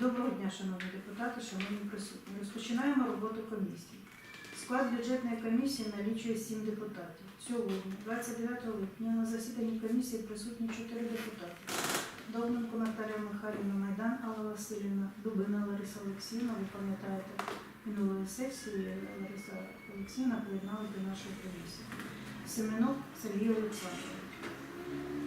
Доброго дня, шановні депутати, шановні присутні. Розпочинаємо роботу комісії. Склад бюджетної комісії налічує 7 депутатів. Сьогодні, 29 липня, на засіданні комісії присутні 4 депутати. Довненко Наталія Михайлівна, Майдан Алла Васильівна, Дубина Лариса Олексіївна. Ви пам'ятаєте, минулої сесії Лариса Олексіївна приєднала до нашої комісії. Семенов Сергій Олександрович.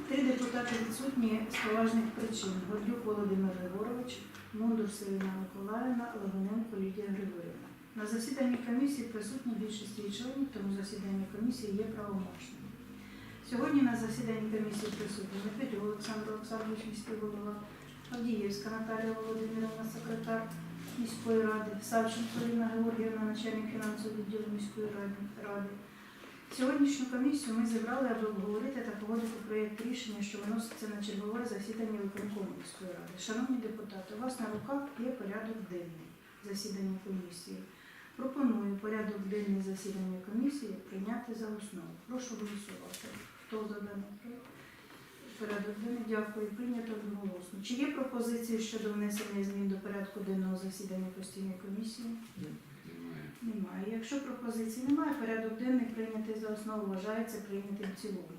Три депутати відсутні з поважних причин. Гордюк Володимир Григорович, Мондур Сирина Миколаївна, Логуненко Лідія Григорівна. На засіданні комісії присутні більшість її членів, тому засідання комісії є правомочним. Сьогодні на засіданні комісії присутні Медведєв Олександр Олександрович, міський голова, Авдіївська Наталія Володимирівна, секретар міської ради, Савченко Ірина Георгіївна, начальник фінансового відділу міської ради. Сьогоднішню комісію ми зібрали, аби обговорити та погодити проєкт рішення, що виноситься на чергове засідання виконкому міської ради. Шановні депутати, у вас на руках є порядок денний засідання комісії. Пропоную порядок денний засідання комісії прийняти за основу. Прошу голосувати. Хто за даний проєкт? Порядок денний, дякую. Прийнято одноголосно. Чи є пропозиції щодо внесення змін до порядку денного засідання постійної комісії? Немає. Немає. Якщо пропозицій немає, порядок денний прийнятий за основу вважається прийнятим в цілому.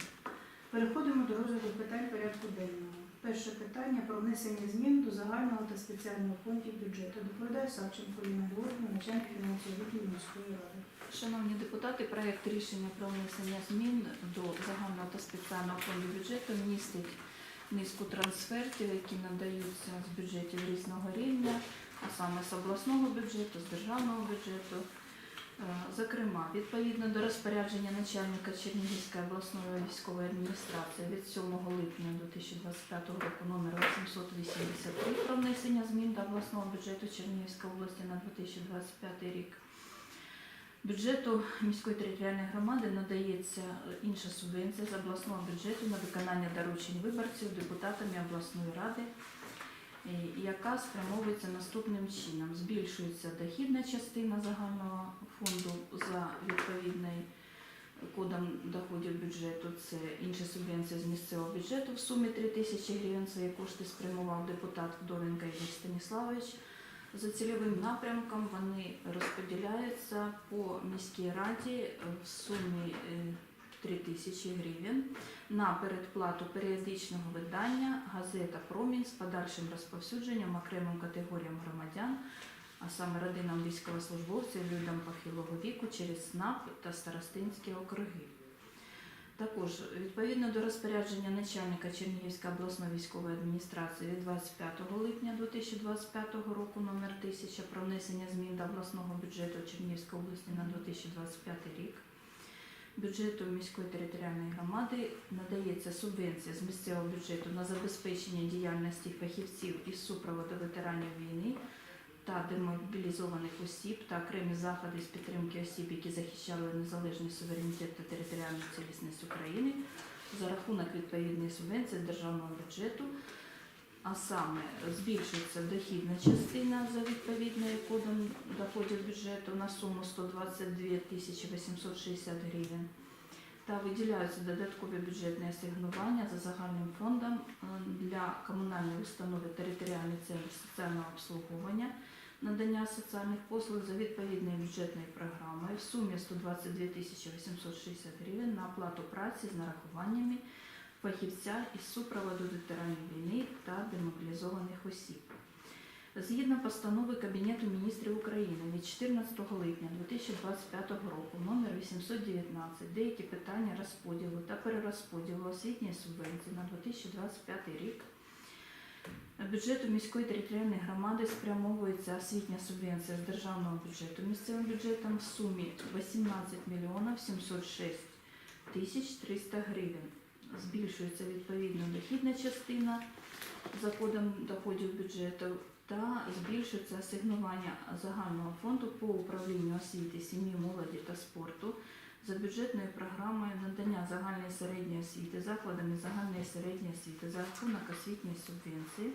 Переходимо до розгляду питань порядку денного. Перше питання про внесення змін до загального та спеціального фондів бюджету. Доповідає Савченко Ліна Георгіївна, начальник фінансового відділу міської ради. Шановні депутати, проект рішення про внесення змін до загального та спеціального фонду бюджету містить низку трансфертів, які надаються з бюджетів різного рівня, саме з обласного бюджету, з державного бюджету. Е, Зокрема, відповідно до розпорядження начальника Чернігівської обласної військової адміністрації від 7 липня 2025 року номер 883 про внесення змін до обласного бюджету Чернігівської області на 2025 рік. Бюджету міської територіальної громади надається інша субвенція з обласного бюджету на виконання доручень виборців депутатами обласної ради, яка спрямовується наступним чином. Збільшується дохідна частина загального фонду за відповідний кодом доходів бюджету. Це інші субвенції з місцевого бюджету в сумі 3 тисячі гривень. Свої кошти спрямував депутат Вдовенка Ігор Станіславович. За цільовим напрямком вони розподіляються по міській раді в сумі е, 3 тисячі гривень на передплату періодичного видання газета Промінь з подальшим розповсюдженням окремим категоріям громадян, а саме родинам військовослужбовців, людям похилого віку через СНАП та старостинські округи. Також відповідно до розпорядження начальника Чернігівської обласної військової адміністрації від 25 липня 2025 року номер 1000 про внесення змін до обласного бюджету Чернігівської області на 2025 рік. Бюджету міської територіальної громади надається субвенція з місцевого бюджету на забезпечення діяльності фахівців із супроводу ветеранів війни та демобілізованих осіб та окремі заходи з підтримки осіб, які захищали незалежність, суверенітет та територіальну цілісність України за рахунок відповідної субвенції з державного бюджету. А саме збільшується дохідна частина за відповідною кодом доходів бюджету на суму 122 тисячі 860 гривень. Та виділяються додаткові бюджетні асигнування за загальним фондом для комунальної установи територіальний центр соціального обслуговування надання соціальних послуг за відповідною бюджетною програмою в сумі 122 тисячі 860 гривень на оплату праці з нарахуваннями фахівця із супроводу ветеранів війни та демобілізованих осіб. Згідно постанови Кабінету міністрів України від 14 липня 2025 року номер 819 деякі питання розподілу та перерозподілу освітньої субвенції на 2025 рік бюджету міської територіальної громади спрямовується освітня субвенція з державного бюджету місцевим бюджетом в сумі 18 мільйонів 706 тисяч 300 гривень. Збільшується відповідно дохідна частина за кодом доходів бюджету та збільшується асигнування загального фонду по управлінню освіти, сім'ї, молоді та спорту за бюджетною програмою надання загальної середньої освіти закладами загальної середньої освіти за рахунок освітньої субвенції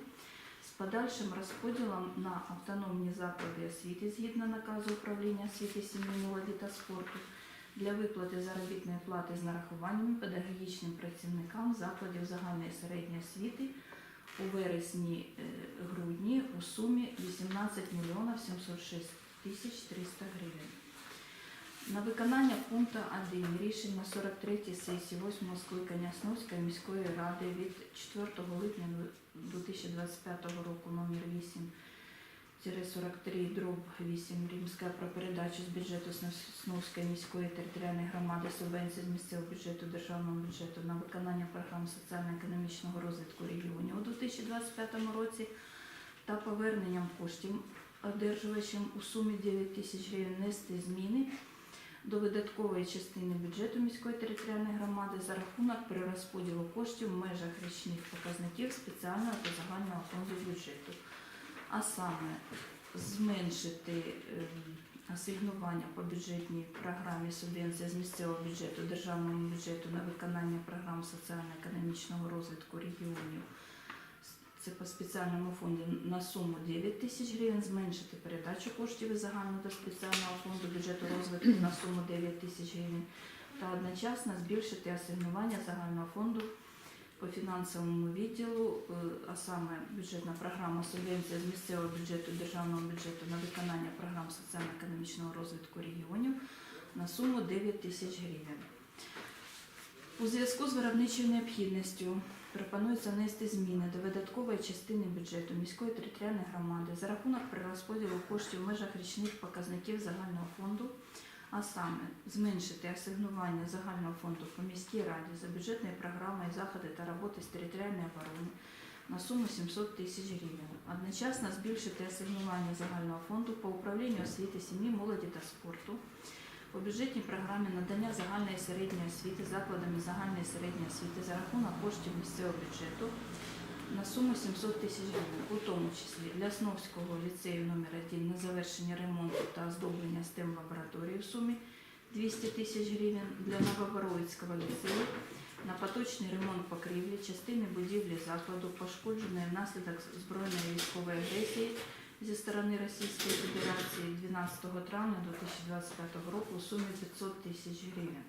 з подальшим розподілом на автономні заклади освіти згідно наказу управління освіти, сім'ї, молоді та спорту для виплати заробітної плати з нарахуваннями педагогічним працівникам закладів загальної середньої освіти у вересні-грудні у сумі 17 мільйонів 706 тисяч 300 гривень. На виконання пункту 1 рішення 43 сесії 8 скликання Сновської міської ради від 4 липня 2025 року номер 8 43 дроб 8 Римська про передачу з бюджету Сновської міської територіальної громади субвенції з місцевого бюджету державного бюджету на виконання програм соціально-економічного розвитку регіонів у 2025 році та поверненням коштів одержувачам у сумі 9 тисяч гривень внести зміни до видаткової частини бюджету міської територіальної громади за рахунок перерозподілу коштів в межах річних показників спеціального та загального фонду бюджету а саме зменшити ем, асигнування по бюджетній програмі субвенція з місцевого бюджету державному бюджету на виконання програм соціально-економічного розвитку регіонів. Це по спеціальному фонду на суму 9 тисяч гривень, зменшити передачу коштів із загального до спеціального фонду бюджету розвитку на суму 9 тисяч гривень та одночасно збільшити асигнування загального фонду по фінансовому відділу, е, а саме бюджетна програма субвенція з місцевого бюджету державного бюджету на виконання програм соціально-економічного розвитку регіонів на суму 9 тисяч гривень. У зв'язку з виробничою необхідністю пропонується внести зміни до видаткової частини бюджету міської територіальної громади за рахунок перерозподілу коштів в межах річних показників загального фонду а саме зменшити асигнування загального фонду по міській раді за бюджетною програмою заходи та роботи з територіальної оборони на суму 700 тисяч гривень. Одночасно збільшити асигнування загального фонду по управлінню освіти, сім'ї, молоді та спорту по бюджетній програмі надання загальної середньої освіти закладами загальної середньої освіти за рахунок коштів місцевого бюджету на суму 700 тисяч гривень, у тому числі для Сновського ліцею номер 1 на завершення ремонту та оздоблення STEM лабораторії в сумі 200 тисяч гривень, для Новоборовицького ліцею на поточний ремонт покрівлі частини будівлі закладу, пошкодженої внаслідок збройної військової агресії зі сторони Російської Федерації 12 травня 2025 року у сумі 500 тисяч гривень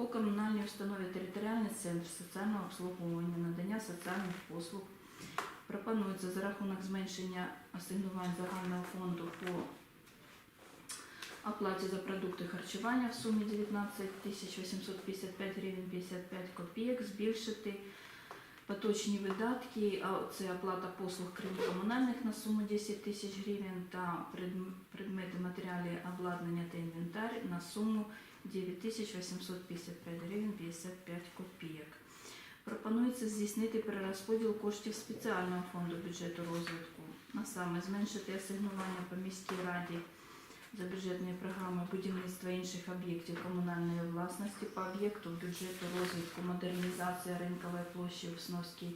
по комунальній установі територіальний центр соціального обслуговування, надання соціальних послуг. Пропонується за рахунок зменшення асигнувань загального фонду по оплаті за продукти харчування в сумі 19 тисяч 855 гривень 55 копійок збільшити поточні видатки, це оплата послуг крім комунальних на суму 10 тисяч гривень та предмети матеріалі обладнання та інвентар на суму 9855 гривень 55 копійок. Пропонується здійснити перерозподіл коштів спеціального фонду бюджету розвитку, а саме зменшити асигнування по міській раді за бюджетною програмою будівництва інших об'єктів комунальної власності по об'єкту бюджету розвитку модернізація ринкової площі в Сновській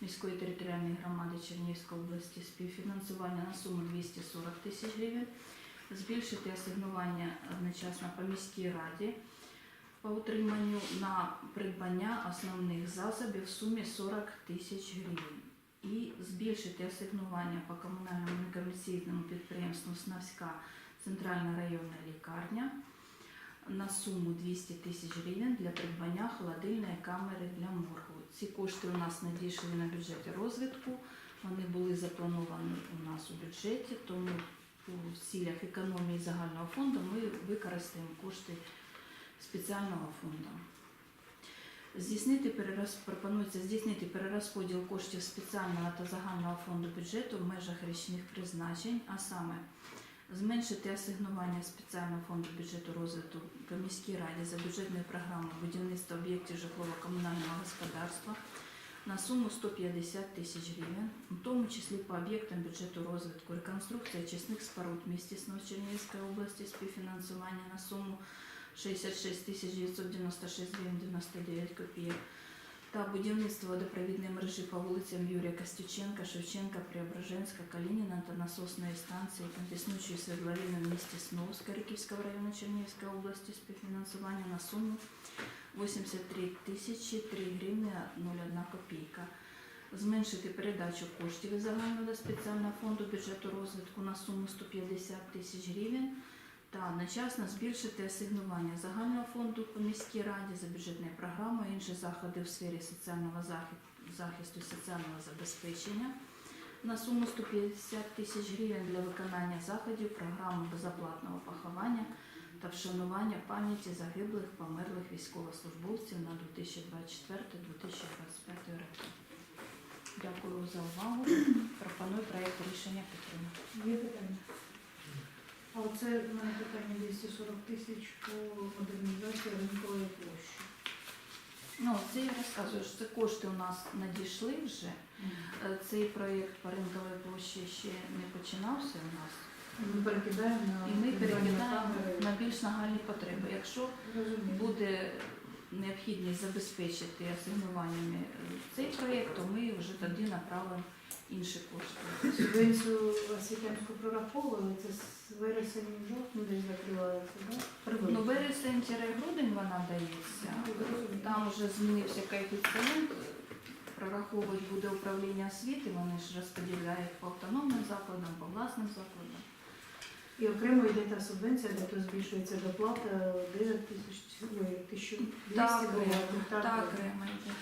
міської територіальної громади Чернігівської області співфінансування на суму 240 тисяч гривень збільшити асигнування одночасно по міській раді по утриманню на придбання основних засобів в сумі 40 тисяч гривень. І збільшити асигнування по комунальному некомерційному підприємству Снавська центральна районна лікарня на суму 200 тисяч гривень для придбання холодильної камери для моргу. Ці кошти у нас надійшли на бюджеті розвитку. Вони були заплановані у нас у бюджеті, тому у цілях економії загального фонду ми використаємо кошти спеціального фонду. Здійснити перераз... Пропонується здійснити перерозподіл коштів спеціального та загального фонду бюджету в межах річних призначень, а саме зменшити асигнування спеціального фонду бюджету розвитку по міській раді за бюджетною програмою будівництва об'єктів житлово-комунального господарства на суму 150 тисяч гривень, у тому числі по об'єктам бюджету розвитку, реконструкція очисних споруд в місті Снов Чернігівської області, співфінансування на суму 66 тисяч 996 гривень 99 копійок та будівництво водопровідної мережі по вулицям Юрія Костюченка, Шевченка, Преображенська, Калініна та насосної станції компіснучої свердловини в місті Сновська Риківського району Чернігівської області співфінансування на суму 83 тисячі 3 гривні 01 копійка. Зменшити передачу коштів із загального до спеціального фонду бюджету розвитку на суму 150 тисяч гривень та одночасно збільшити асигнування загального фонду по міській раді за бюджетною програмою, інші заходи в сфері соціального захисту і соціального забезпечення на суму 150 тисяч гривень для виконання заходів програми безоплатного поховання та вшанування пам'яті загиблих померлих військовослужбовців на 2024-2025 роки. Дякую за увагу. Пропоную проєкт рішення підтримати. А оце в мене питання 240 тисяч по модернізації ринкової площі. Ну, це я розказую, що це кошти у нас надійшли вже. Е, Цей проєкт по ринковій площі ще не починався у нас. Ми перекидаємо на І ми перекидаємо на більш нагальні потреби. Якщо Розумію. буде необхідність забезпечити асигнуваннями е, цей проєкт, то ми вже тоді направимо інші кошти. Субвенцію освітянську прораховували, це з вересень жовтня десь закривається, так? Ну, вересень-грудень вона дається. Там вже змінився коефіцієнт. Прораховувати буде управління освіти, вони ж розподіляють по автономним закладам, по власним закладам. І окремо йде та субвенція, де то збільшується доплата 9 тисяч, ой, 1200 Так, гривень. Так, окремо йде.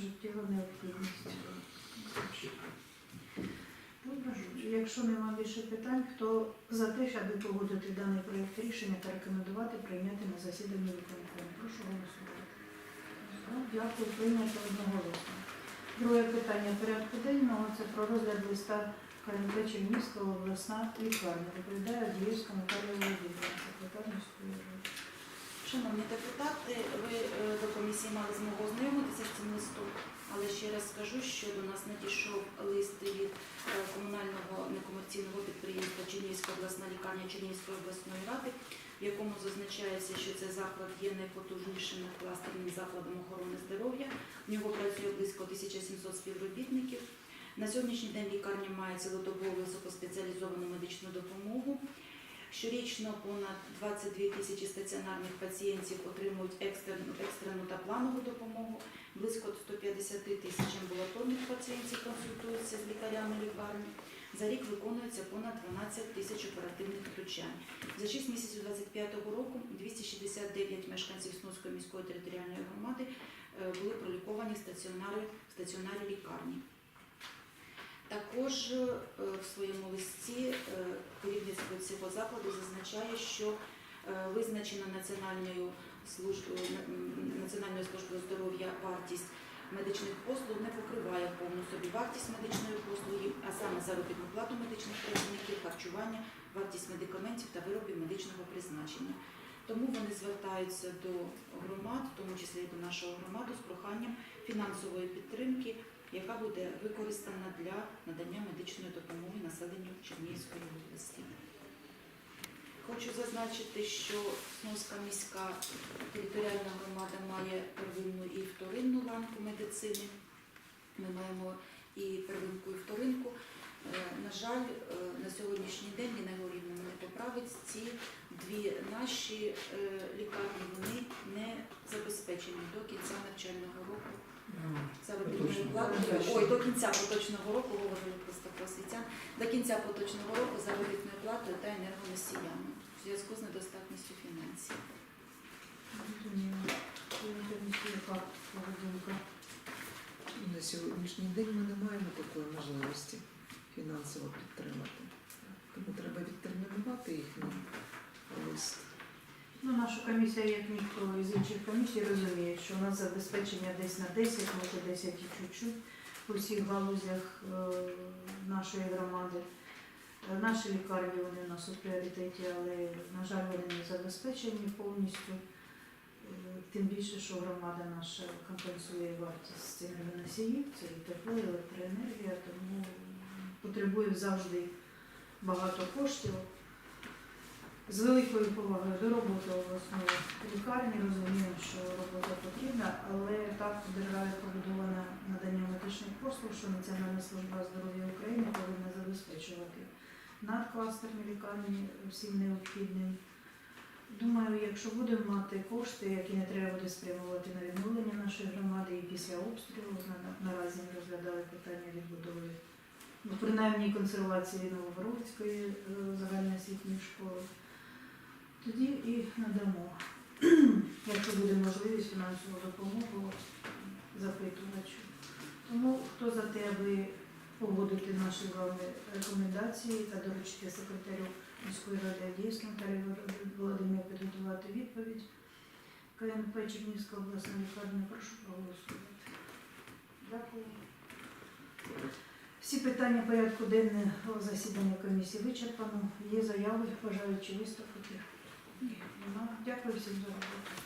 Життєва необхідність. Добре, якщо нема більше питань, хто за те, аби погодити даний проєкт рішення та рекомендувати прийняти на засіданні виконкому. Прошу голосувати. Дякую, прийнято одноголосно. Друге питання порядку денного це про розгляд листа КНП Чернігівського обласна лікарня. Відповідає Діївська Наталія Володимирівна, секретар міської ради. Шановні депутати, ви е, до комісії мали змогу ознайомитися з цим листом, але ще раз скажу, що до нас надійшов лист від е, комунального некомерційного підприємства Чернігівська обласна лікарня Чернігівської обласної ради, в якому зазначається, що цей заклад є найпотужнішим кластерним закладом охорони здоров'я. В нього працює близько 1700 співробітників. На сьогоднішній день лікарня має цілодобову високоспеціалізовану медичну допомогу. Щорічно понад 22 тисячі стаціонарних пацієнтів отримують екстрену, екстрену та планову допомогу. Близько 150 тисяч амбулаторних пацієнтів консультуються з лікарями лікарні. За рік виконується понад 12 тисяч оперативних втручань. За 6 місяців 2025 року 269 мешканців Снуської міської територіальної громади е, були проліковані в стаціонарі, в стаціонарі лікарні. Також е, в своєму листі е, керівництво цього закладу зазначає, що е, визначена Національною службою Національною службою здоров'я вартість медичних послуг не покриває повну собі вартість медичної послуги, а саме заробітну плату медичних працівників, харчування, вартість медикаментів та виробів медичного призначення. Тому вони звертаються до громад, в тому числі і до нашого громаду, з проханням фінансової підтримки яка буде використана для надання медичної допомоги населенню Чернігівської області. Хочу зазначити, що Сновська міська територіальна громада має первинну і вторинну ланку медицини. Ми маємо і первинку, і вторинку. Е, На жаль, е, на сьогоднішній день Ліна Горівна мене поправить, ці дві наші е, лікарні вони не забезпечені до кінця навчального року Поточного Ой, до кінця поточного року говорили просто про освітян. До кінця поточного року заробітною платою та енергоносіями в зв'язку з недостатністю фінансів. На сьогоднішній день ми не маємо такої можливості фінансово підтримати. Тому треба відтермінувати їхній лист. Ну, наша комісія, як ніхто із інших комісій, розуміє, що у нас забезпечення десь на 10, може 10 і чуть-чуть у всіх галузях е, нашої громади. Е, Наші лікарні вони у нас у пріоритеті, але, на жаль, вони не забезпечені повністю. Е, Тим більше, що громада наша компенсує вартість енергоносіїв, це і тепло, і електроенергія, тому потребує завжди багато коштів. З великою повагою до роботи обласної лікарні розуміємо, що робота потрібна, але так державі побудоване надання медичних послуг, що Національна служба здоров'я України повинна забезпечувати надкластерні лікарні всім необхідним. Думаю, якщо будемо мати кошти, які не треба буде спрямувати на відновлення нашої громади і після обстрілу, на- наразі ми розглядали питання відбудови, ну, принаймні консервації Новогородської е, загальноосвітньої школи, Тоді і надамо, якщо буде можливість фінансову допомогу запитувачу. Тому хто за те, аби погодити наші вами рекомендації та доручити секретарю міської ради Адіївському Наталії Володимиру підготувати відповідь. КНП Чернівська обласна лікарня, прошу проголосувати. Дякую. Всі питання порядку денного засідання комісії вичерпано. Є заяви, бажаючи виступити. Ні, нема. Дякую всім за роботу.